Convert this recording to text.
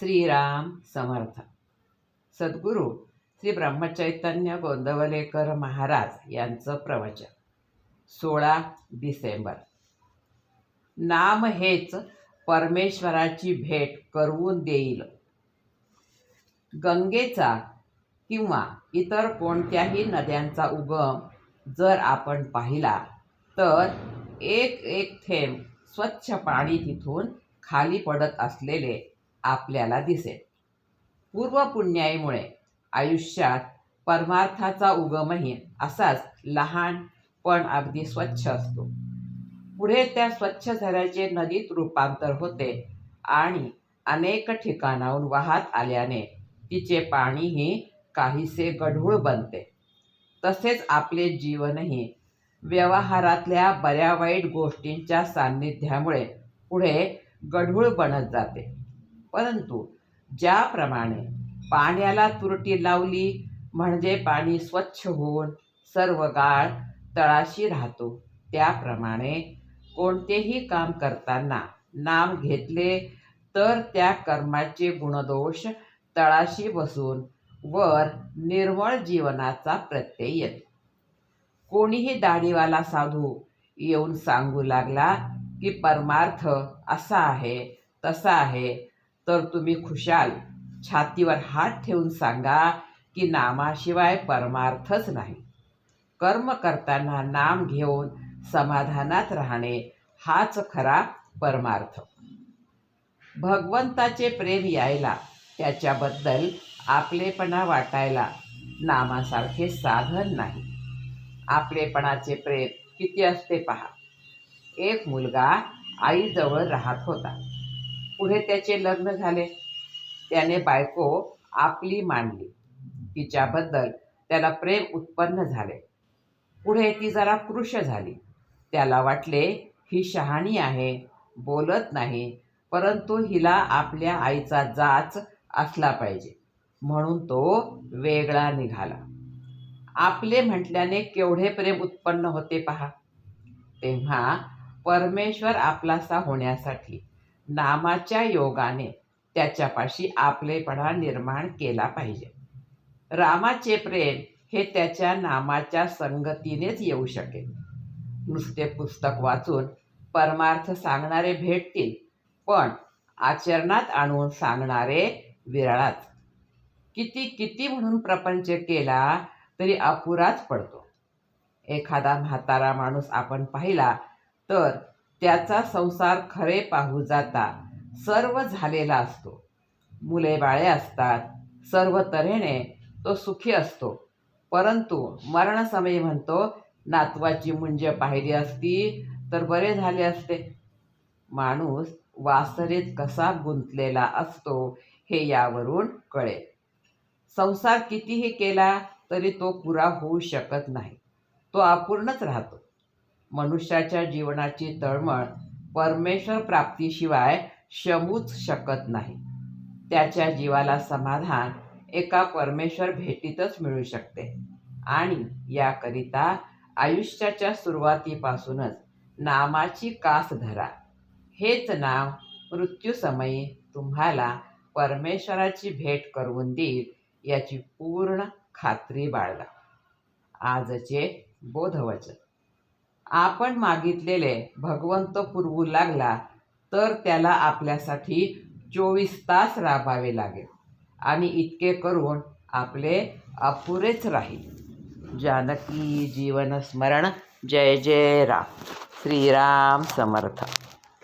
श्रीराम समर्थ। सद्गुरू श्री ब्रह्मचैतन्य गोंदवलेकर महाराज यांचं प्रवचन. सोळा डिसेंबर. नाम हेच परमेश्वराची भेट करवून देईल. गंगेचा किंवा इतर कोणत्याही नद्यांचा उगम जर आपण पाहिला तर एक एक थेंब स्वच्छ पाणी तिथून खाली पडत असलेले आपल्याला दिसेल. पूर्वपुण्याईमुळे आयुष्यात परमार्थाचा उगमही असाच लहान पण अगदी स्वच्छ असतो. पुढे त्या स्वच्छ झऱ्याचे नदीत रूपांतर होते आणि अनेक ठिकाणाहून वाहत आल्याने तिचे पाणीही काहीसे गढूळ बनते. तसेच आपले जीवनही व्यवहारातल्या बऱ्या वाईट गोष्टींच्या सान्निध्यामुळे पुढे गढूळ बनत जाते. परंतु ज्याप्रमाणे पाण्याला तुरटी लावली म्हणजे पाणी स्वच्छ होऊन सर्व गाळ तळाशी राहतो त्याप्रमाणे कोणतेही काम करताना नाम घेतले तर त्या कर्माचे गुणदोष तळाशी बसून वर निर्मळ जीवनाचा प्रत्यय येतो. कोणीही दाढीवाला साधू येऊन सांगू लागला की परमार्थ असा आहे तसा आहे तर तुम्ही खुशाल. छातीवर हात ठेवून सांगा की नामाशिवाय परमार्थच नाही. कर्म करताना नाम घेऊन समाधानात राहणे हाच खरा परमार्थ. भगवंताचे प्रेम यायला त्याच्याबद्दल आपलेपणा वाटायला नामासारखे साधन नाही. आपलेपणाचे प्रेम किती असते पहा. एक मुलगा आईजवळ राहत होता. पुढे त्याचे लग्न झाले. त्याने बायको आपली मानली तिच्याबद्दल त्याला प्रेम उत्पन्न झाले. पुढे ती जरा कृश झाली. त्याला वाटले ही शहाणी आहे बोलत नाही परंतु हिला आपल्या आईचा जाच असला पाहिजे. म्हणून तो वेगळा निघाला. आपले म्हटल्याने केवढे प्रेम उत्पन्न होते पहा. तेव्हा परमेश्वर आपलासा होण्यासाठी नामाच्या योगाने त्याच्यापाशी आपलेपणा निर्माण केला पाहिजे. रामाचे प्रेम हे त्याच्या नामाच्या संगतीनेच येऊ शकेल. नुसते पुस्तक वाचून परमार्थ सांगणारे भेटतील पण आचरणात आणून सांगणारे विरळात. किती किती म्हणून प्रपंच केला तरी अपुराच पडतो. एखादा म्हातारा माणूस आपण पाहिला तर त्याचा संसार खरे पाहू जाता. सर्व झालेला असतो. मुले बाळे असतात. सर्व तऱ्हेने तो सुखी असतो. परंतु मरणसमयी म्हणतो नातवाची मुंज पाहिली असती तर बरे झाले असते. माणूस वासरेत कसा गुंतलेला असतो हे यावरून कळेल संसार कितीही केला तरी तो पुरा होऊ शकत नाही. तो अपूर्णच राहतो. मनुष्याच्या जीवनाची तळमळ परमेश्वर प्राप्तीशिवाय शमूच शकत नाही. त्याच्या जीवाला समाधान एका परमेश्वर भेटीतच मिळू शकते. आणि याकरिता आयुष्याच्या सुरुवातीपासूनच नामाची कास धरा. हेच नाव मृत्यूसमयी तुम्हाला परमेश्वराची भेट करून देईल याची पूर्ण खात्री बाळगा. आजचे बोधवचन. आपण मागितलेले भगवंत पुरवू लागला तर त्याला आपल्यासाठी चोवीस तास राबावे लागेल. आणि इतके करून आपले अपुरेच राहील. जानकी जीवन स्मरण जय जय राम. श्रीराम समर्थ.